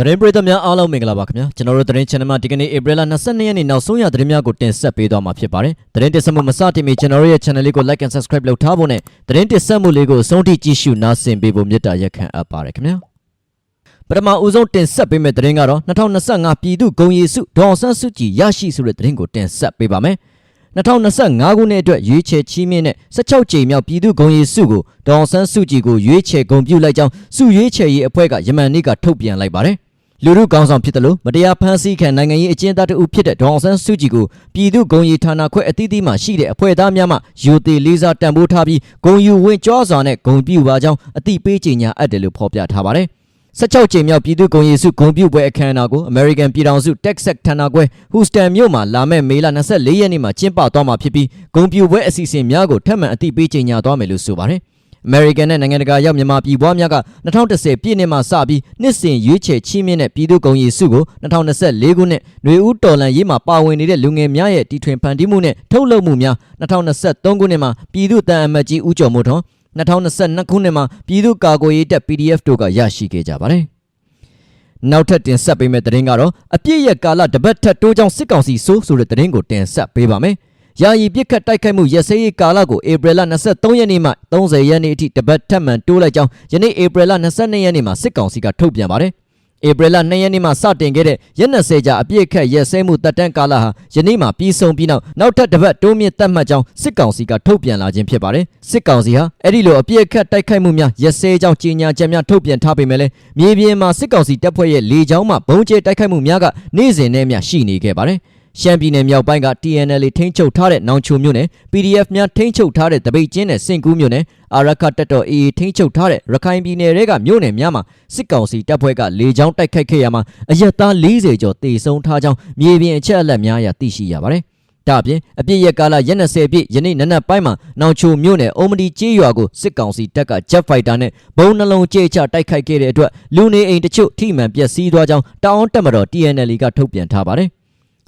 သတင်းပရိသတ်များအားလုံးမင်္ဂလာပါခင်ဗျာကျွန်တော်တို့သတင်း channel မှာဒီကနေ့ April 22ရက်နေ့နောက်ဆုံးရသတင်းများကိုတင်ဆက်ပေးသွားမှာဖြစ်ပါတယ်သတင်းတင်ဆက်မှုမစတင်မီကျွန်တော်တို့ရဲ့ channel လေးကို like and subscribe လုပ်ထားဖို့နဲ့သတင်းတင်ဆက်မှုလေးကိုအဆုံးထိကြည့်ရှုနားဆင်ပေးဖို့မေတ္တာရက်ခံအပ်ပါတယ်ခင်ဗျာပထမဦးဆုံးတင်ဆက်ပေးမယ့်သတင်းကတော့2025ပြည်သူ့ဂုဏ်ရည်စုဒေါအောင်ဆန်းစုကြည်ရရှိဆိုတဲ့သတင်းကိုတင်ဆက်ပေးပါမယ်2025ခုနှစ်အတွက်ရွေးချယ်ချီးမြှင့်တဲ့16ကြိမ်မြောက်ပြည်သူ့ဂုဏ်ရည်စုကိုဒေါအောင်ဆန်းစုကြည်ကိုရွေးချယ်ဂုဏ်ပြုလိုက်ကြောင်းစုရွေးချယ်ရေးအဖွဲ့ကယမန်နေ့ကထုတ်ပြန်လိုက်ပါတယ် လူမှုကောင်းဆောင်ဖြစ်တယ်လို့မတရားဖမ်းဆီးခံနိုင်ငံရေးအကျဉ်းသားတအုပ်ဖြစ်တဲ့ဒေါအောင်ဆန်းစုကြည်ကိုပြည်သူ့ဂုဏ်ရည်ဌာနခွဲအသီးသီးမှရှိတဲ့အဖွဲ့သားများမှယူသေးလေးစားတန်ဖိုးထားပြီးဂုဏ်ယူဝင်ကြွားစွာနဲ့ဂုဏ်ပြုပါကြောင်းအသိပေးကြေညာအပ်တယ်လို့ဖော်ပြထားပါတယ်16ကြိမ်မြောက်ပြည်သူ့ဂုဏ်ရည်စုဂုဏ်ပြုပွဲအခမ်းအနားကို American ပြည်ထောင်စု Texas ဌာနခွဲ Houston မြို့မှာလာမယ့်မေလ24ရက်နေ့မှာကျင်းပသွားမှာဖြစ်ပြီးဂုဏ်ပြုပွဲအစီအစဉ်များကိုထပ်မံအသိပေးကြေညာသွားမယ်လို့ဆိုပါတယ်။ American နဲ့နိုင်ငံတကာရောက်မြန်မာပြည်ပွားများက2010ပြည့်နှစ်မှာစပြီးနှစ်စဉ်ရွေးချယ်ချီးမြှင့်တဲ့ပြည်သူ့ဂုဏ်ရည်စုကို2024ခုနှစ်ຫນွေဦးတော်လန်ရေးမှာပါဝင်နေတဲ့လူငယ်များရဲ့တီထွင်ဖန်တီးမှုနဲ့ထုတ်လုပ်မှုများ2023ခုနှစ်မှာပြည်သူ့တန်အမတ်ကြီးဦးကျော်မိုးထွန်း2022ခုနှစ်မှာပြည်သူ့ကာကွယ်ရေးတပ် PDF တို့ကရရှိခဲ့ကြပါတယ်။နောက်ထပ်တင်ဆက်ပေးမယ့်သတင်းကတော့အပြည့်ရဲ့ကာလတပတ်ထက်တိုးကြောင်းစစ်ကောင်စီဆိုးဆိုတဲ့သတင်းကိုတင်ဆက်ပေးပါမယ်။ ယာယီပြစ်ခတ်တိုက်ခိုက်မှုရက်စဲရေးကာလကိုဧပြီလ23ရက်နေ့မှ30ရက်နေ့အထိတပတ်ထပ်မံတိုးလိုက်ကြောင်းယနေ့ဧပြီလ22ရက်နေ့မှာစစ်ကောင်စီကထုတ်ပြန်ပါတယ်။ဧပြီလ2ရက်နေ့မှာစတင်ခဲ့တဲ့ရက်20ကြာအပြည့်အခက်ရက်စဲမှုတပ်တန်းကာလဟာယနေ့မှာပြီးဆုံးပြီးနောက်နောက်ထပ်တစ်ပတ်တိုးမြင့်သတ်မှတ်ကြောင်းစစ်ကောင်စီကထုတ်ပြန်လာခြင်းဖြစ်ပါတယ်။စစ်ကောင်စီဟာအဲ့ဒီလိုအပြည့်အခက်တိုက်ခိုက်မှုများရက်စဲကြောင်းကြီးညာချက်များထုတ်ပြန်ထားပေမဲ့လည်းမြေပြင်မှာစစ်ကောင်စီတပ်ဖွဲ့ရဲ့လေကြောင်းမှဘုံကျဲတိုက်ခိုက်မှုများကနေ့စဉ်နဲ့မျှရှိနေခဲ့ပါတယ်။ ရှမ်းပြည်နယ်မြောက်ပိုင်းက TNL ထိန်းချုပ်ထားတဲ့နောင်ချိုမြို့နယ် PDF များထိန်းချုပ်ထားတဲ့တပိတ်ကျင်းနဲ့စင်ကူးမြို့နယ်အာရခတ်တပ်တော် AA ထိန်းချုပ်ထားတဲ့ရခိုင်ပြည်နယ်တွေကမြို့နယ်များမှာစစ်ကောင်စီတပ်ဖွဲ့ကလေကြောင်းတိုက်ခိုက်ခဲ့ရမှာအရက်သား40ကျော်တေဆုံးထားကြောင်းမြေပြင်အချက်အလက်များအရသိရှိရပါတယ်။ဒါအပြင်အပြည့်ရကာလရက်20ပြည့်ယနေ့နနက်ပိုင်းမှာနောင်ချိုမြို့နယ်အုံမဒီကျေးရွာကိုစစ်ကောင်စီတပ်က Jet Fighter နဲ့ဘုံနှလုံးကျဲချတိုက်ခိုက်ခဲ့တဲ့အတွက်လူနေအိမ်တချို့ထိမှန်ပျက်စီးသွားကြောင်းတောင်တက်မတော် TNL ကထုတ်ပြန်ထားပါတယ်။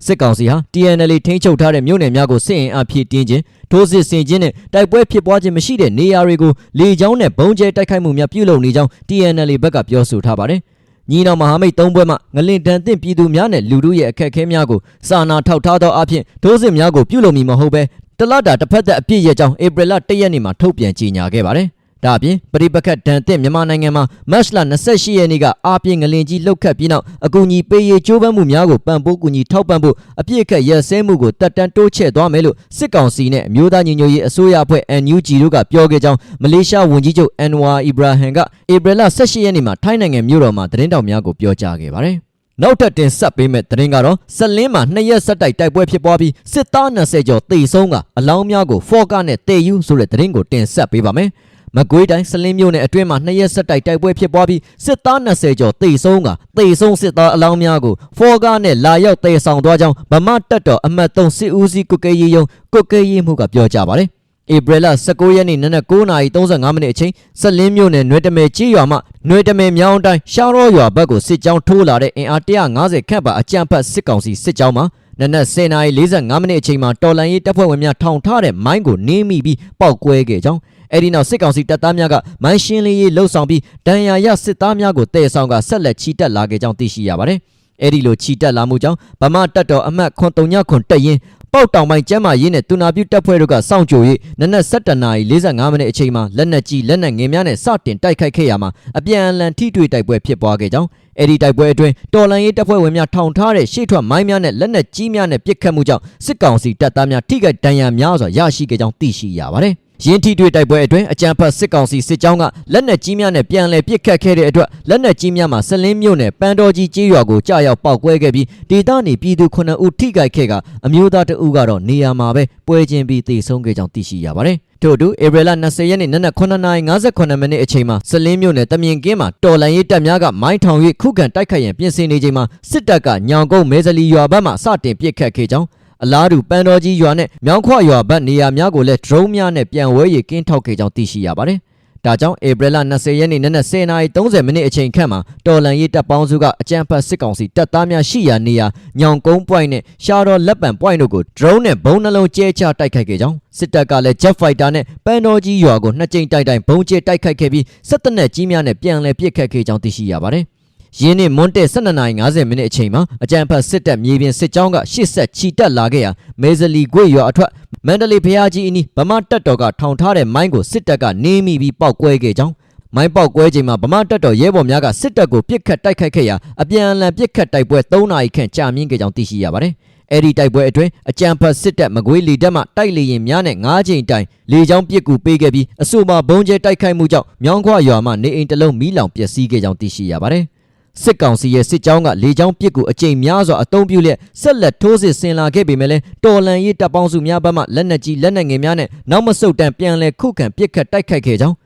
စစ်ကောင်စီဟာ TNL ထိန်းချုပ်ထားတဲ့မြို့နယ်များကိုစစ်အင်အားဖြည့်တင်းခြင်းထိုးစစ်ဆင်ခြင်းနဲ့တိုက်ပွဲဖြစ်ပွားခြင်းမရှိတဲ့နေရာတွေကိုလေကြောင်းနဲ့ဘုံကျဲတိုက်ခိုက်မှုများပြုလုပ်နေကြောင်း TNL ဘက်ကပြောဆိုထားပါတယ်။ညီနောင်မဟာမိတ်သုံးဘွဲ့မှငလင်တန်သင့်ပြည်သူများနဲ့လူတို့ရဲ့အခက်အခဲများကိုစာနာထောက်ထားသောအဖြစ်ထိုးစစ်များကိုပြုလုပ်မည်မဟုတ်ဘဲတလတာတစ်ဖက်သက်အပြည့်ရဲ့ကြောင်းဧပြီလ၁ရက်နေ့မှာထုတ်ပြန်ကြေညာခဲ့ပါတယ်။ ဒါအပြင်ပရိပခတ်ဒဏ်သင့်မြန်မာနိုင်ငံမှာမတ်လ28ရက်နေ့ကအာပြင်းငလင်ကြီးလှုပ်ခတ်ပြီးနောက်အကူအညီပေးရေးကြိုးပမ်းမှုများကိုပံ့ပိုးကူညီထောက်ပံ့ဖို့အပြည့်အခက်ရက်စဲမှုကိုတက်တန်းတိုးချဲ့သွားမယ်လို့စစ်ကောင်စီနဲ့အမျိုးသားညီညွတ်ရေးအစိုးရအဖွဲ့ NUG တို့ကပြောခဲ့ကြောင်းမလေးရှားဝန်ကြီးချုပ်အန်ဝါအီဘရာဟန်ကဧပြီလ18ရက်နေ့မှာထိုင်းနိုင်ငံမြို့တော်မှာသတင်းတောက်များကိုပြောကြားခဲ့ပါတယ်။နောက်ထပ်တင်ဆက်ပေးမဲ့သတင်းကတော့စလင်းမှာနှစ်ရက်ဆက်တိုက်တိုက်ပွဲဖြစ်ပွားပြီးစစ်သား20ကျော်တေဆုံးကအလောင်းများကိုဖော့ကနဲ့တေယူဆိုတဲ့သတင်းကိုတင်ဆက်ပေးပါမယ်။ မကွေးတိုင်းစလင်းမြို့နယ်အတွင်းမှာနှစ်ရက်ဆက်တိုက်တိုက်ပွဲဖြစ်ပွားပြီးစစ်သား20ကျော်တေဆုံးကတေဆုံးစစ်သားအလောင်းများကိုဖော်ကားနဲ့လာရောက်တေဆောင်သွားကြောင်းဗမာတပ်တော်အမတ်3စစ်ဦးစီးကုတ်ကဲရေးယုံကုတ်ကဲရေးမှုကပြောကြားပါတယ်။ဧပြီလ19ရက်နေ့နနက်9:35မိနစ်အချိန်ဆက်လင်းမြို့နယ်နွေတမဲကြီးရွာမှနွေတမဲမြောင်းတိုင်းရှားရောရွာဘက်ကိုစစ်ကြောင်းထိုးလာတဲ့အင်အား150ခန့်ပါအကြမ်းဖက်စစ်ကောင်စီစစ်ကြောင်းမှာနနက်10:45မိနစ်အချိန်မှာတော်လန်ရေးတပ်ဖွဲ့ဝင်များထောင်ထားတဲ့မိုင်းကိုနင်းမိပြီးပောက်ကွဲခဲ့ကြောင်း အဲ့ဒီနောက်စစ်ကောင်စီတပ်သားများကမိုင်းရှင်းလင်းရေးလှုပ်ဆောင်ပြီးဒဏ်ရာရစစ်သားများကိုတည်ဆောင်ကဆက်လက်ချီတက်လာခဲ့ကြောင်းသိရှိရပါတယ်။အဲ့ဒီလိုချီတက်လာမှုကြောင့်ဗမာတပ်တော်အမှတ်939တက်ရင်ပေါက်တောင်ပိုင်းကျမ်းမာရေးနဲ့တူနာပြုတပ်ဖွဲ့တို့ကစောင့်ကြို၍နနက်7:45မိနစ်အချိန်မှာလက်နက်ကြီးလက်နက်ငယ်များနဲ့စတင်တိုက်ခိုက်ခဲ့ရမှာအပြန်အလှန်ထိတွေ့တိုက်ပွဲဖြစ်ပွားခဲ့ကြောင်းအဲ့ဒီတိုက်ပွဲအတွင်းတော်လန်ရေးတပ်ဖွဲ့ဝင်များထောင်ထားတဲ့ရှေ့ထွက်မိုင်းများနဲ့လက်နက်ကြီးများနဲ့ပစ်ခတ်မှုကြောင့်စစ်ကောင်စီတပ်သားများထိခိုက်ဒဏ်ရာများစွာရရှိခဲ့ကြောင်းသိရှိရပါတယ်။ ရင်းထိတွေ့တိုက်ပွဲအတွင်းအကြမ်းဖက်စစ်ကောင်စီစစ်ကြောင်းကလက်နက်ကြီးများနဲ့ပြန်လည်ပစ်ခတ်ခဲ့တဲ့အတွက်လက်နက်ကြီးများမှာဆလင်းမြို့နယ်ပန်းတော်ကြီးကျေးရွာကိုကြာရောက်ပောက်ကွဲခဲ့ပြီးဒေသနေပြည်သူ9ဦးထိခိုက်ခဲ့ကအမျိုးသားတဦးကတော့နေရာမှာပဲပွဲချင်းပြီးသေဆုံးခဲ့ကြောင်းသိရှိရပါတယ်။ထို့အတူဧပြီလ20ရက်နေ့နနက်9:58မိနစ်အချိန်မှာစလင်းမြို့နယ်တမြင်ကင်းမှာတော်လန်ရေးတပ်များကမိုင်းထောင်၍ခုခံတိုက်ခိုက်ရန်ပြင်ဆင်နေချိန်မှာစစ်တပ်ကညောင်ကုန်းမဲဇလီရွာဘက်မှစတင်ပစ်ခတ်ခဲ့ကြောင်း အလားတူပန်းတော်ကြီးရွာနဲ့မြောင်းခွရွာဘက်နေရာများကိုလည်း drone များနဲ့ပြန်ဝဲရကင်းထောက်ခဲ့ကြောင်းသိရှိရပါတယ်။ဒါကြောင့်ဧပြီလ20ရက်နေ့နနက်10:30မိနစ်အချိန်ခန့်မှာတော်လန်ရေးတပ်ပေါင်းစုကအကြမ်းဖက်စစ်ကောင်စီတပ်သားများရှိရာနေရာညောင်ကုန်း point နဲ့ရှားတော်လက်ပံ point တို့ကို drone နဲ့ဘုံနှလုံးကျဲချတိုက်ခိုက်ခဲ့ကြောင်းစစ်တပ်ကလည်း jet fighter နဲ့ပန်းတော်ကြီးရွာကိုနှစ်ကြိမ်တိုက်တိုင်ဘုံကျဲတိုက်ခိုက်ခဲ့ပြီးစစ်တပ်နဲ့ကြီးများနဲ့ပြန်လည်ပစ်ခတ်ခဲ့ကြောင်းသိရှိရပါတယ်။ ရင်းနှင့်မွန်းတဲ့12:50မိနစ်အချိန်မှာအကြံဖတ်စစ်တပ်မြေပြင်စစ်ကြောင်းကရှစ်ဆက်ချီတက်လာခဲ့ရာမဲဇလီကွေရွာအထွက်မန္တလေးဖျားကြီးအနီးဗမာတပ်တော်ကထောင်ထားတဲ့မိုင်းကိုစစ်တပ်ကနေမိပြီးပောက်ကွဲခဲ့ကြောင်းမိုင်းပေါက်ကွဲချိန်မှာဗမာတပ်တော်ရဲဘော်များကစစ်တပ်ကိုပစ်ခတ်တိုက်ခိုက်ခဲ့ရာအပြန်အလှန်ပစ်ခတ်တိုက်ပွဲ3နာရီခန့်ကြာမြင့်ခဲ့ကြောင်းသိရှိရပါတယ်။အဲ့ဒီတိုက်ပွဲအတွင်းအကြံဖတ်စစ်တပ်မကွေးလီတပ်မှတိုက်လေရင်များနဲ့၅ချိန်တိုင်လေကြောင်းပစ်ကူပေးခဲ့ပြီးအဆိုပါဘုံကျဲတိုက်ခိုက်မှုကြောင့်မြောင်းခွရွာမှနေအိမ်တစ်လုံးမီးလောင်ပျက်စီးခဲ့ကြောင်းသိရှိရပါတယ်။ စစ်ကောင်စီရဲ့စစ်ကြောင်းကလေကြောင်းပစ်ကူအကြိမ်များစွာအုံပြုလျက်ဆက်လက်ထိုးစစ်ဆင်လာခဲ့ပေမဲ့လည်းတော်လန်ရေးတပ်ပေါင်းစုများဘက်မှလက်နက်ကြီးလက်နက်ငယ်များနဲ့နောက်မဆုတ်တန်ပြန်လည်ခုခံပစ်ခတ်တိုက်ခိုက်ခဲ့ကြောင်း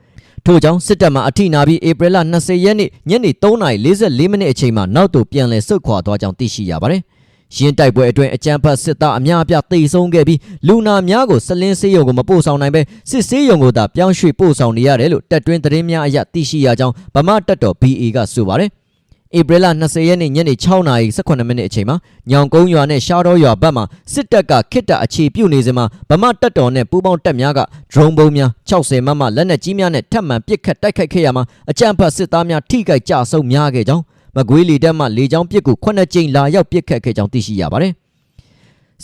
ထို့ကြောင့်စစ်တပ်မှအထိနာပြီးဧပြီလ20ရက်နေ့ညနေ3:44မိနစ်အချိန်မှာနောက်သို့ပြန်လည်ဆုတ်ခွာသွားကြောင်းသိရှိရပါတယ်။ရင်းတိုက်ပွဲအတွင်းအကြမ်းဖက်စစ်သားအများအပြားတိတ်ဆုံးခဲ့ပြီးလူနာများကိုစလင်းဆေးရုံကိုမပို့ဆောင်နိုင်ပဲစစ်ဆေးရုံကိုသာပြောင်းရွှေ့ပို့ဆောင်နေရတယ်လို့တပ်တွင်းသတင်းများအရသိရှိရကြောင်းဗမာတပ်တော် BA ကဆိုပါတယ်။ ဧပြီလ20ရက်နေ့ညနေ6:18မိနစ်အချိန်မှာညောင်ကုန်းရွာနဲ့ရှားတော်ရွာဘက်မှစစ်တပ်ကခစ်တအခြေပြုတ်နေစဉ်မှာဗမာတပ်တော်နဲ့ပူးပေါင်းတပ်များကဒရုန်းဘုံများ60မမလက်နက်ကြီးများနဲ့ထပ်မံပစ်ခတ်တိုက်ခိုက်ခဲ့ရမှာအကြမ်းဖက်စစ်သားများထိခိုက်ကြဆုံးများခဲ့ကြောင်းမကွေးလီတပ်မှလေကြောင်းပစ်ကူ9ကြိမ်လာရောက်ပစ်ခတ်ခဲ့ကြောင်းသိရှိရပါတယ်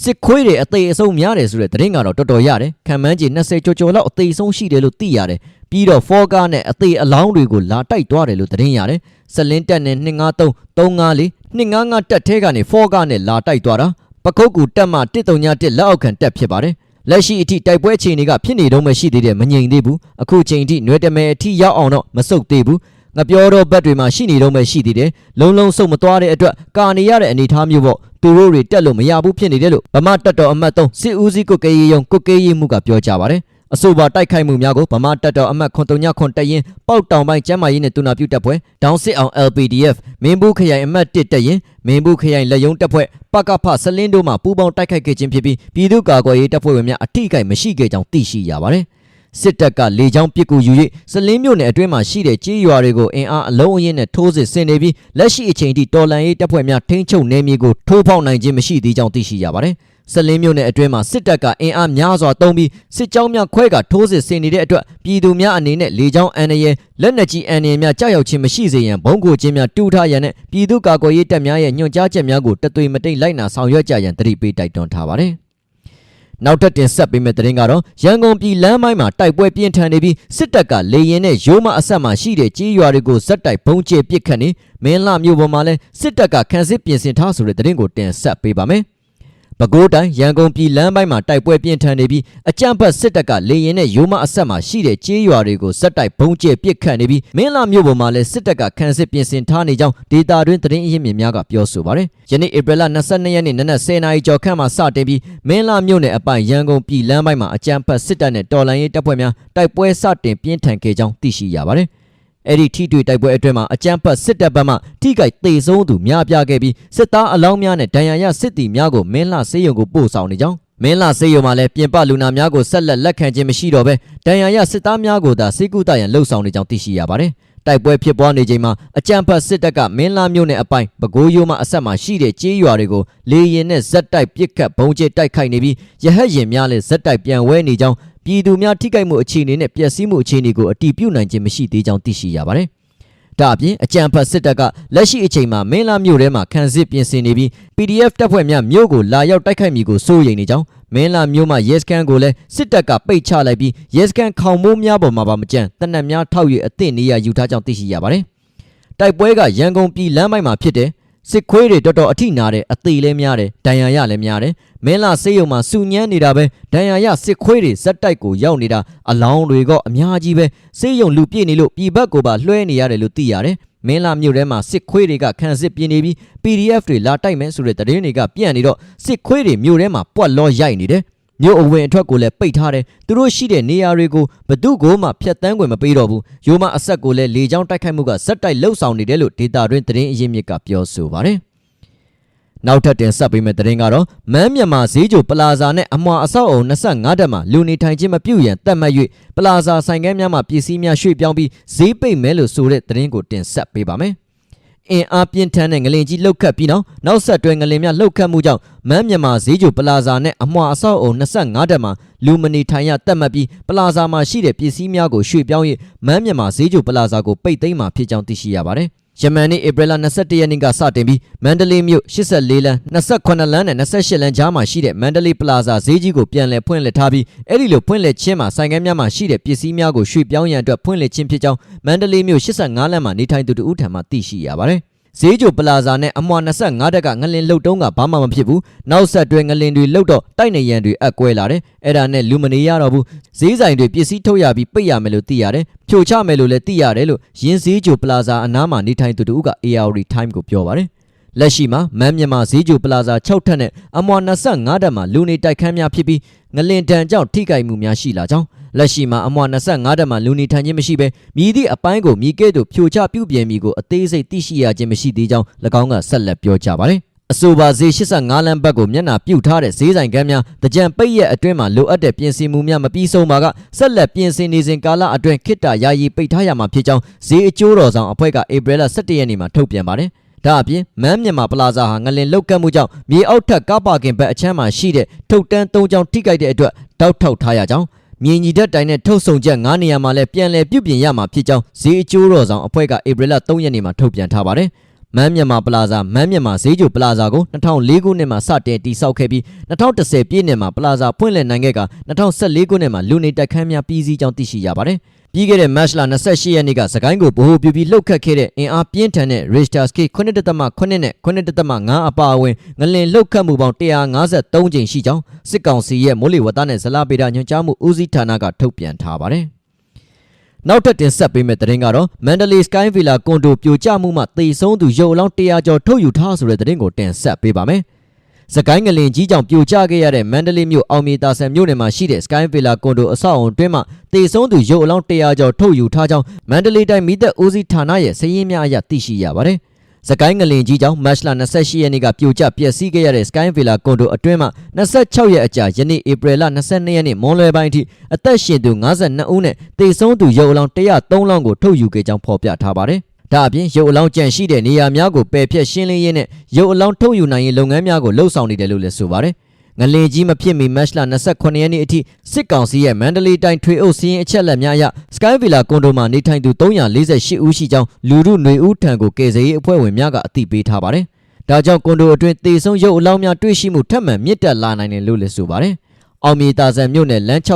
စစ်ခွေးတွေအသေးအဆုံးများတယ်ဆိုတဲ့သတင်းကတော့တော်တော်ရတယ်ခံမှန်းကြီး20ကျော်ကျော်လောက်အသေးဆုံးရှိတယ်လို့သိရတယ်ပြီးတော့ဖောကားနဲ့အသေးအလောင်းတွေကိုလာတိုက်သွားတယ်လို့သတင်းရတယ် စလင်းတက်နဲ့253 354 255တက်ထဲကနေဖောကားနဲ့လာတိုက်သွားတာပကုတ်ကူတက်မှ131လက်အောက်ခံတက်ဖြစ်ပါတယ်လက်ရှိအထိတိုက်ပွဲအခြေအနေကဖြစ်နေတော့မှရှိသေးတယ်မငြိမ်သေးဘူးအခုချိန်ထိຫນွေတမဲအထိရောက်အောင်တော့မဆုတ်သေးဘူးငပြောတော့ဘက်တွေမှာရှိနေတော့မှရှိသေးတယ်လုံလုံဆုတ်မသွားတဲ့အတွက်ကာနေရတဲ့အနေအထားမျိုးပေါ့သူတို့တွေတက်လို့မရဘူးဖြစ်နေတယ်လို့ဗမာတက်တော်အမတ်3စစ်ဦးစီးကုတ်ကေးရီယုံကုတ်ကေးရီမှုကပြောကြပါတယ် အဆိုပါတိုက်ခိုက်မှုများကိုဗမာတပ်တော်အမတ်ခွန်တုံညခွန်တရင်ပေါက်တောင်ပိုင်းကျမ်းမာရေးနဲ့တူနာပြုတပ်ဖွဲ့ဒေါင်းစစ်အောင် LPDF မင်းဘူးခရိုင်အမတ်1တပ်ရင်မင်းဘူးခရိုင်လက်ယုံတပ်ဖွဲ့ပကဖဆလင်းတို့မှပူးပေါင်းတိုက်ခိုက်ခဲ့ခြင်းဖြစ်ပြီးပြည်သူ့ကာကွယ်ရေးတပ်ဖွဲ့ဝင်များအထိကိမရှိခဲ့ကြောင်းသိရှိရပါတယ် စစ်တပ်ကလေကြောင်းပစ်ကူယူ၍စလင်းမြို့နယ်အတွင်းမှာရှိတဲ့ကြေးရွာတွေကိုအင်အားအလုံးအင်းနဲ့ထိုးစစ်ဆင်နေပြီးလက်ရှိအချိန်ထိတော်လန်ရေးတပ်ဖွဲ့များထိန်းချုပ်နေမြေကိုထိုးဖောက်နိုင်ခြင်းမရှိသေးကြောင်းသိရှိရပါတယ်။စလင်းမြို့နယ်အတွင်းမှာစစ်တပ်ကအင်အားများစွာတုံးပြီးစစ်ကြောင်းများခွဲကထိုးစစ်ဆင်နေတဲ့အတွက်ပြည်သူများအနေနဲ့လေကြောင်းအန်ရယ်လက်နက်ကြီးအန်ရယ်များကြောက်ရောက်ခြင်းမရှိစေရန်ဘုံကိုချင်းများတူထားရန်နဲ့ပြည်သူ့ကာကွယ်ရေးတပ်များရဲ့ညွှန်ကြားချက်များကိုတသွေမတိတ်လိုက်နာဆောင်ရွက်ကြရန်တတိပေးတိုက်တွန်းထားပါတယ် နောက်ထပ်တင်ဆက်ပေးမယ့်သတင်းကတော့ရန်ကုန်ပြည်လမ်းပိုင်းမှာတိုက်ပွဲပြင်းထန်နေပြီးစစ်တပ်ကလေရင်နဲ့ရိုးမအဆက်မှာရှိတဲ့ကြီးရွာတွေကိုဇက်တိုက်ဘုံကျဲပစ်ခတ်နေမင်းလာမြို့ပေါ်မှာလဲစစ်တပ်ကခန်းစစ်ပြင်ဆင်ထားဆိုတဲ့သတင်းကိုတင်ဆက်ပေးပါမယ် ပဲခူးတိုင်းရန်ကုန်ပြည်လမ်းပိုင်းမှာတိုက်ပွဲပြင်းထန်နေပြီးအကြမ်းဖက်စစ်တပ်ကလေရင်နဲ့ရိုးမအဆက်မှာရှိတဲ့ကြေးရွာတွေကိုစက်တိုက်ဘုံကျဲပစ်ခတ်နေပြီးမင်းလာမြို့ပေါ်မှာလည်းစစ်တပ်ကခန်းစစ်ပြင်ဆင်ထားနေကြောင်းဒေတာတွင်သတင်းအရင်းမြစ်များကပြောဆိုပါတယ်။ယနေ့ဧပြီလ22ရက်နေ့နနက်10:00နာရီကျော်ခန့်မှာစတင်ပြီးမင်းလာမြို့နယ်အပိုင်ရန်ကုန်ပြည်လမ်းပိုင်းမှာအကြမ်းဖက်စစ်တပ်နဲ့တော်လှန်ရေးတပ်ဖွဲ့များတိုက်ပွဲစတင်ပြင်းထန်ခဲ့ကြောင်းသိရှိရပါတယ်။ အဲ့ဒီထိတွေ့တိုက်ပွဲအတွင်းမှာအကြမ်းဖက်စစ်တပ်ဘက်မှထိခိုက်သေဆုံးသူများပြားခဲ့ပြီးစစ်သားအလောင်းများနဲ့ဒဏ်ရာရစစ်သည်များကိုမင်းလှစေယုံကိုပို့ဆောင်နေကြောင်းမင်းလာစေယုံမှာလည်းပြင်ပလူနာများကိုဆက်လက်လက်ခံခြင်းမရှိတော့ဘဲဒဏ်ရာရစစ်သားများကိုသာစေကုသရန်လှုံ့ဆော်နေကြောင်းသိရှိရပါတယ်။ တိုက်ပွဲဖြစ်ပွားနေချိန်မှာအကြမ်းဖက်စစ်တပ်ကမင်းလာမြို့နယ်အပိုင်းပဲခူးရိုးမှအဆက်မှာရှိတဲ့ကြေးရွာတွေကိုလေရင်နဲ့ဇက်တိုက်ပစ်ခတ်ဘုံကျဲတိုက်ခိုက်နေပြီးရဟတ်ရင်များလည်းဇက်တိုက်ပြန်ဝဲနေကြောင်းပြည်သူများထိခိုက်မှုအခြေအနေနဲ့ပျက်စီးမှုအခြေအနေကိုအတည်ပြုနိုင်ခြင်းမရှိသေးကြောင်းသိရှိရပါတယ်။ ဒါအပြင်အကြံဖတ်စစ်တပ်ကလက်ရှိအချိန်မှာမင်းလာမြို့ထဲမှာခံစစ်ပြင်ဆင်နေပြီး PDF တပ်ဖွဲ့များမြို့ကိုလာရောက်တိုက်ခိုက်မိကိုစိုးရိမ်နေကြောင်းမင်းလာမြို့မှာရဲစခန်းကိုလည်းစစ်တပ်ကပိတ်ချလိုက်ပြီးရဲစခန်းခေါင်မိုးများပေါ်မှာပါမကြမ်းတနက်များထောက်၍အသင့်နေရယူထားကြောင်းသိရှိရပါတယ်။တိုက်ပွဲကရန်ကုန်ပြည်လမ်းပိုင်းမှာဖြစ်တဲ့ စစ်ခွေးတွေတော်တော်အထိနာတယ်အသေးလဲများတယ်ဒဏ်ရာရလည်းများတယ်မင်းလာစေးရုံမှာစုညမ်းနေတာပဲဒဏ်ရာရစစ်ခွေးတွေဇက်တိုက်ကိုရောက်နေတာအလောင်းတွေကအများကြီးပဲစေးရုံလူပြည့်နေလို့ပြည်ဘက်ကိုပါလွှဲနေရတယ်လို့သိရတယ်မင်းလာမြို့ထဲမှာစစ်ခွေးတွေကခံစစ်ပြင်းနေပြီး PDF တွေလာတိုက်မယ်ဆိုတဲ့သတင်းတွေကပြန့်နေတော့စစ်ခွေးတွေမြို့ထဲမှာပွက်လောရိုက်နေတယ် မြို့အဝင်အထွက်ကိုလည်းပိတ်ထားတယ်သူတို့ရှိတဲ့နေရာတွေကိုဘသူ့ကိုမှဖျက်တမ်းခွင့်မပေးတော့ဘူးရိုးမအဆက်ကိုလည်းလေကြောင်းတိုက်ခိုက်မှုကဇက်တိုက်လှုပ်ဆောင်နေတယ်လို့ဒေတာတွင်သတင်းအရင်းမြစ်ကပြောဆိုပါတယ်နောက်ထပ်တင်ဆက်ပေးမယ့်သတင်းကတော့မန်းမြန်မာဈေးကြိုပလာဇာနဲ့အမွာအဆောက်အုံ25တက်မှာလူနေထိုင်ခြင်းမပြုရန်တတ်မှတ်၍ပလာဇာဆိုင်ကမ်းများမှာပစ္စည်းများရွှေ့ပြောင်းပြီးဈေးပိတ်မယ်လို့ဆိုတဲ့သတင်းကိုတင်ဆက်ပေးပါမယ်။ အင်အားပြင်းထန်တဲ့ငလင်ကြီးလှုပ်ခတ်ပြီးနောက်နောက်ဆက်တွဲငလင်များလှုပ်ခတ်မှုကြောင့်မန်းမြန်မာဈေးကြိုပလာဇာနဲ့အမွာအဆောက်အုံ25တက်မှာလူမနေထိုင်ရတတ်မှတ်ပြီးပလာဇာမှာရှိတဲ့ပစ္စည်းများကိုရွှေ့ပြောင်း၍မန်းမြန်မာဈေးကြိုပလာဇာကိုပိတ်သိမ်းမှာဖြစ်ကြောင်းသိရှိရပါတယ်။ ယမန်နေ့ဧပြီလ22ရက်နေ့ကစတင်ပြီးမန္တလေးမြို့84လမ်း28လမ်းနဲ့28လမ်းကြားမှာရှိတဲ့မန္တလေးပလာဇာဈေးကြီးကိုပြန်လည်ဖွင့်လှစ်ထားပြီးအဲ့ဒီလိုဖွင့်လှစ်ခြင်းမှာဆိုင်ကမ်းများမှာရှိတဲ့ပစ္စည်းများကိုရွှေ့ပြောင်းရန်အတွက်ဖွင့်လှစ်ခြင်းဖြစ်ကြောင်းမန္တလေးမြို့85လမ်းမှာနေထိုင်သူတဦးထံမှသိရှိရပါတယ်။ ဈေးကြိုပလာဇာနဲ့အမွှာ25တက်ကငလင်လှုပ်တုံးကဘာမှမဖြစ်ဘူး။နောက်ဆက်တွဲငလင်တွေလှုပ်တော့တိုက်နေရန်တွေအကွဲလာတယ်။အဲ့ဒါနဲ့လူမနေရတော့ဘူး။ဈေးဆိုင်တွေပစ္စည်းထုတ်ရပြီးပိတ်ရမယ်လို့သိရတယ်။ဖြိုချမယ်လို့လည်းသိရတယ်လို့ရင်းဈေးကြိုပလာဇာအနားမှာနေထိုင်သူတဦးက ARD Time ကိုပြောပါတယ်။ လက်ရှိမှာမန်းမြန်မာဈေးကြိုပလာဇာ6ထပ်နဲ့အမွှာ25တက်မှာလူနေတိုက်ခန်းများဖြစ်ပြီးငလင်တန်ကြောင့်ထိခိုက်မှုများရှိလာကြောင်းလက်ရှိမှာအမွှာ25တက်မှာလူနေထိုင်ခြင်းမရှိဘဲမြည်သည့်အပိုင်းကိုမြည်ကဲ့သို့ဖြိုချပြုတ်ပြင်မိကိုအသေးစိတ်သိရှိရခြင်းမရှိသေးကြောင်း၎င်းကဆက်လက်ပြောကြားပါတယ်အဆိုပါဈေး85လမ်းဘက်ကိုမျက်နှာပြုတ်ထားတဲ့ဈေးဆိုင်ကမ်းများတကြံပိတ်ရက်အတွင်းမှာလိုအပ်တဲ့ပြင်ဆင်မှုများမပြီးဆုံးပါကဆက်လက်ပြင်ဆင်နေစဉ်ကာလအတွင်းခိတ္တယာယီပိတ်ထားရမှာဖြစ်ကြောင်းဈေးအကျိုးတော်ဆောင်အဖွဲ့ကဧပြီလ17ရက်နေ့မှာထုတ်ပြန်ပါတယ် ဒါအပြင်မန်းမြန်မာပလာဇာဟာငလင်လောက်ကတ်မှုကြောင့်မြေအောက်ထပ်ကားပါကင်ဘက်အချမ်းမှာရှိတဲ့ထုတ်တန်း၃ချောင်းထိခိုက်တဲ့အတွက်တောက်ထောက်ထားရကြောင်းမြေညီတက်တိုင်နဲ့ထုတ်ဆုံချက်9နေရာမှာလည်းပြန်လည်ပြုပြင်ရမှာဖြစ်ကြောင်းဈေးအကျိုးတော်ဆောင်အဖွဲ့ကဧပြီလ3ရက်နေ့မှာထုတ်ပြန်ထားပါတယ်မန်းမြန်မာပလာဇာမန်းမြန်မာဈေးကျိုပလာဇာကို2004ခုနှစ်မှာစတင်တည်ဆောက်ခဲ့ပြီး2010ပြည့်နှစ်မှာပလာဇာဖွင့်လှစ်နိုင်ခဲ့က2014ခုနှစ်မှာလူနေတက်ခန်းများပြီးစီးကြောင်းသိရှိရပါတယ်။ ပြီးခဲ့တဲ့ match လ28ရက်နေ့ကစကိုင်းကိုဗဟိုပြပြီးလှုပ်ခတ်ခဲ့တဲ့အင်အားပြင်းထန်တဲ့ Richter scale 9.8နဲ့9.5အပါအဝင်ငလင်လှုပ်ခတ်မှုပေါင်း153ကြိမ်ရှိကြောင်းစစ်ကောင်စီရဲ့မိုးလေဝသနဲ့ဇလပေဒညွှန်ကြားမှုဦးစီးဌာနကထုတ်ပြန်ထားပါတယ်။နောက်ထပ်တင်ဆက်ပေးမယ့်သတင်းကတော့ Mandalay Sky Villa ကွန်ဒိုပြိုကျမှုမှတေဆုံးသူရုပ်အလောင်း100ကျော်ထုတ်ယူထားဆိုတဲ့သတင်းကိုတင်ဆက်ပေးပါမယ်။ စကိုင်းငလင်ကြီးကြောင့်ပြိုကျခဲ့ရတဲ့မန္တလေးမြို့အောင်မြေတာဆန်မြို့နယ်မှာရှိတဲ့ Sky Villa ကွန်ဒိုအဆောက်အုံတွင်းမှာတေဆုံးသူရုပ်အလောင်း100ကျော်ထုတ်ယူထားကြောင်းမန္တလေးတိုင်းမိသက်ဦးစီးဌာနရဲ့စည်ရင်းများအရသိရှိရပါတယ်။စကိုင်းငလင်ကြီးကြောင့်မတ်လ28ရက်နေ့ကပြိုကျပျက်စီးခဲ့ရတဲ့ Sky Villa ကွန်ဒိုအတွင်းမှာ26ရက်အကြာယနေ့ဧပြီလ22ရက်နေ့မွန်းလွယ်ပိုင်းအထိအသက်ရှင်သူ52ဦးနဲ့တေဆုံးသူရုပ်အလောင်း103လောင်းကိုထုတ်ယူခဲ့ကြောင်းဖော်ပြထားပါတယ်။ ဒါအပြင်ရုပ်အလောင်းကြန့်ရှိတဲ့နေရာများကိုပယ်ဖျက်ရှင်းလင်းရေးနဲ့ရုပ်အလောင်းထုတ်ယူနိုင်ရေးလုပ်ငန်းများကိုလှုပ်ဆောင်နေတယ်လို့လည်းဆိုပါတယ်။ငလင်ကြီးမဖြစ်မီမတ်လ28ရက်နေ့အထိစစ်ကောင်စီရဲ့မန္တလေးတိုင်းထွေအုပ်စီးရင်အချက်လက်များအရ Sky Villa ကွန်ဒိုမှာနေထိုင်သူ348ဦးရှိကြောင်းလူမှုຫນွေဦးထံကိုကယ်ဆယ်ရေးအဖွဲ့ဝင်များကအသိပေးထားပါတယ်။ဒါကြောင့်ကွန်ဒိုအတွင်းတေဆုံးရုပ်အလောင်းများတွေ့ရှိမှုထပ်မံမြင့်တက်လာနိုင်တယ်လို့လည်းဆိုပါတယ်။ အောင်မြေတာဆန်မြို့နယ်လမ်း60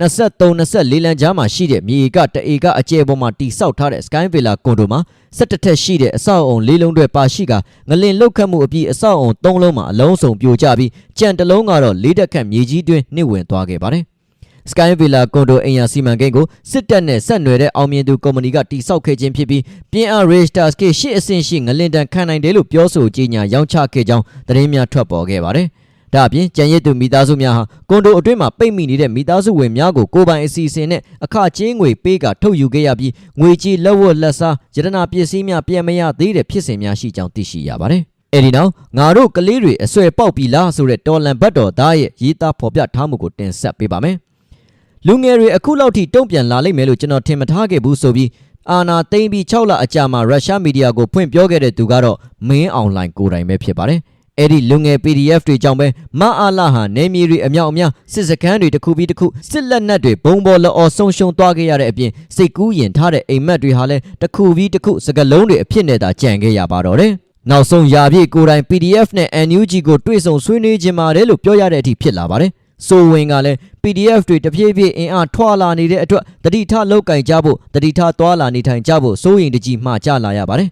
23 24လမ်းကြားမှာရှိတဲ့မြေဧကတဧကအကျယ်ပေါ်မှာတိဆောက်ထားတဲ့ Sky Villa ကွန်ဒိုမှာ17ထက်ရှိတဲ့အဆောက်အုံ၄လုံးတွေပါရှိကငလင်လုတ်ခတ်မှုအပြီးအဆောက်အုံ၃လုံးမှာအလုံးစုံပြိုကျပြီးကြံတစ်လုံးကတော့၄တက်ခန့်မြေကြီးတွင်းနှိမ့်ဝင်သွားခဲ့ပါတယ်။ Sky Villa ကွန်ဒိုအိမ်ယာစီမံကိန်းကိုစစ်တပ်နဲ့ဆက်နွယ်တဲ့အောင်မြင်သူကုမ္ပဏီကတိစောက်ခဲ့ခြင်းဖြစ်ပြီးပြင်အား Richter Scale ရှစ်အဆင့်ရှိငလင်တန်ခံနိုင်တယ်လို့ပြောဆိုကြေညာရောင်းချခဲ့ကြောင်းသတင်းများထွက်ပေါ်ခဲ့ပါတယ်။ ဒါအပြင်ကြံရစ်သူမိသားစုများဟာကွန်ဒိုအတွင်းမှာပိတ်မိနေတဲ့မိသားစုဝင်များကိုကိုပိုင်အစီအစဉ်နဲ့အခကြေးငွေပေးကထုတ်ယူခဲ့ရပြီးငွေကြေးလက်ဝတ်လက်စားယတနာပစ္စည်းများပြန်မရသေးတဲ့ဖြစ်စဉ်များရှိကြောင်းသိရှိရပါတယ်။အဲဒီနောက်ငါတို့ကလေးတွေအဆွဲပေါက်ပြီလားဆိုတဲ့တော်လန်ဘတ်တော်သားရဲ့ရေးသားဖော်ပြထားမှုကိုတင်ဆက်ပေးပါမယ်။လူငယ်တွေအခုလောက်ထိတုံ့ပြန်လာလိမ့်မယ်လို့ကျွန်တော်ထင်မထားခဲ့ဘူးဆိုပြီးအာနာသိမ့်ပြီး6လအကြာမှာရုရှားမီဒီယာကိုဖွင့်ပြောခဲ့တဲ့သူကတော့မင်းအွန်လိုင်းကိုယ်တိုင်ပဲဖြစ်ပါတယ်။ အဲ့ဒီလူငယ် PDF တွေကြောင့်ပဲမအားလာဟာနေမြေတွေအမြောက်အများစစ်စခန်းတွေတစ်ခုပြီးတစ်ခုစစ်လက်နက်တွေဘုံဘော်လော်ဆုံရှုံသွားခဲ့ရတဲ့အပြင်စိတ်ကူးရင်ထားတဲ့အိမ်မက်တွေဟာလည်းတစ်ခုပြီးတစ်ခုစကလုံးတွေအဖြစ်နဲ့သာကြံခဲ့ရပါတော့တယ်နောက်ဆုံးရာပြည့်ကိုယ်တိုင် PDF နဲ့ NUG ကိုတွေ့ဆုံဆွေးနွေးခြင်းပါတယ်လို့ပြောရတဲ့အထိဖြစ်လာပါတယ်ဆိုဝင်ကလည်း PDF တွေတဖြည်းဖြည်းအင်အားထွာလာနေတဲ့အတွက်တတိထလောက်ကင်ကြဖို့တတိထသွားလာနေထိုင်ကြဖို့စိုးရင်တကြီးမှာကြလာရပါတယ်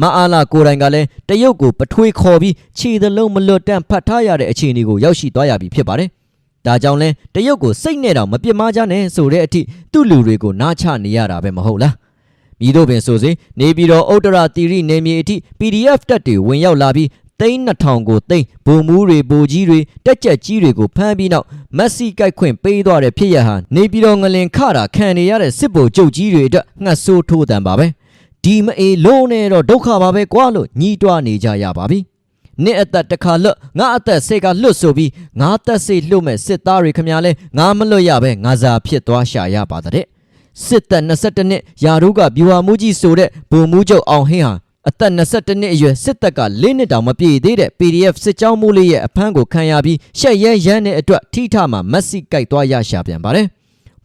မအားလာကိုယ်တိုင်ကလည်းတရုတ်ကိုပထွေးခေါ်ပြီးခြေသလုံးမလွတ်တန့်ဖတ်ထားရတဲ့အခြေအနေကိုရောက်ရှိသွားရပြီဖြစ်ပါတယ်။ဒါကြောင့်လဲတရုတ်ကိုစိတ်နဲ့တော့မပြစ်မှားကြနဲ့ဆိုတဲ့အထိသူ့လူတွေကိုနားချနေရတာပဲမဟုတ်လား။မိတို့ပင်ဆိုစေနေပြည်တော်ဥတ္တရတီရိနေမြေအထိ PDF တက်တွေဝင်ရောက်လာပြီးသိန်း2000ကိုသိန်းဘုံမူးတွေဘိုကြီးတွေတက်ကြက်ကြီးတွေကိုဖမ်းပြီးနောက်မက်ဆီကိုက်ခွင့်ပေးသွားတဲ့ဖြစ်ရဟာနေပြည်တော်ငလင်ခတာခံနေရတဲ့စစ်ဗိုလ်ချုပ်ကြီးတွေအတွက်ငှက်ဆိုးထိုးတံပါပဲ။ ဒီမအေးလုံးနေတော့ဒုက္ခပါပဲကွာလို့ညီးတွားနေကြရပါပြီနှစ်အသက်တစ်ခါလွတ်ငါအသက်စိတ်ကလွတ်ဆိုပြီးငါသက်စိတ်လွတ်မဲ့စစ်သားတွေခမလဲငါမလွတ်ရပဲငါစာဖြစ်သွားရှာရပါတဲ့စစ်သက်22နှစ်ယာတို့ကဗျူဟာမူကြီးဆိုတဲ့ဗိုလ်မူချုပ်အောင်ဟင်းဟာအသက်22နှစ်အရွယ်စစ်တပ်က၄နှစ်တောင်မပြည့်သေးတဲ့ PDF စစ်ကြောင်းမှုလေးရဲ့အဖမ်းကိုခံရပြီးရှက်ရဲရမ်းတဲ့အတွက်ထိထမှာမက်ဆီကိုက်သွားရရှာပြန်ပါတယ်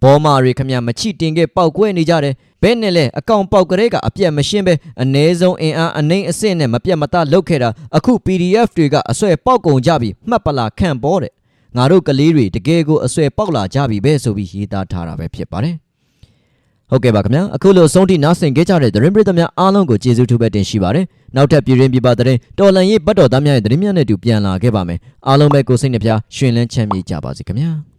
ဘောမာတွေခမမချိတင်ခဲ့ပောက်ကွဲနေကြတယ်ဘဲနဲ့လဲအကောင့်ပေါက်ကလေးကအပြတ်မရှင်းပဲအ ਨੇ ဆုံးအင်အားအနှိမ့်အဆင့်နဲ့မပြတ်မသားလုပ်ခဲ့တာအခု PDF တွေကအဆွဲပေါက်ကုန်ကြပြီမှတ်ပလာခန့်ပေါ်တဲ့ငါတို့ကလေးတွေတကယ်ကိုအဆွဲပေါက်လာကြပြီပဲဆိုပြီးရေးသားထားတာပဲဖြစ်ပါတယ်ဟုတ်ကဲ့ပါခင်ဗျာအခုလိုအဆုံးထိနားဆင်ကြကြတဲ့သတင်းပရိသတ်များအားလုံးကိုကျေးဇူးထူးပဲတင်ရှိပါတယ်နောက်ထပ်ပြည်ရင်းပြပသတင်းတော်လန်ရေးဘတ်တော်သားများရဲ့သတင်းများနဲ့အတူပြန်လာခဲ့ပါမယ်အားလုံးပဲကိုယ်စိတ်နှပြရှင်လန်းချမ်းမြေ့ကြပါစေခင်ဗျာ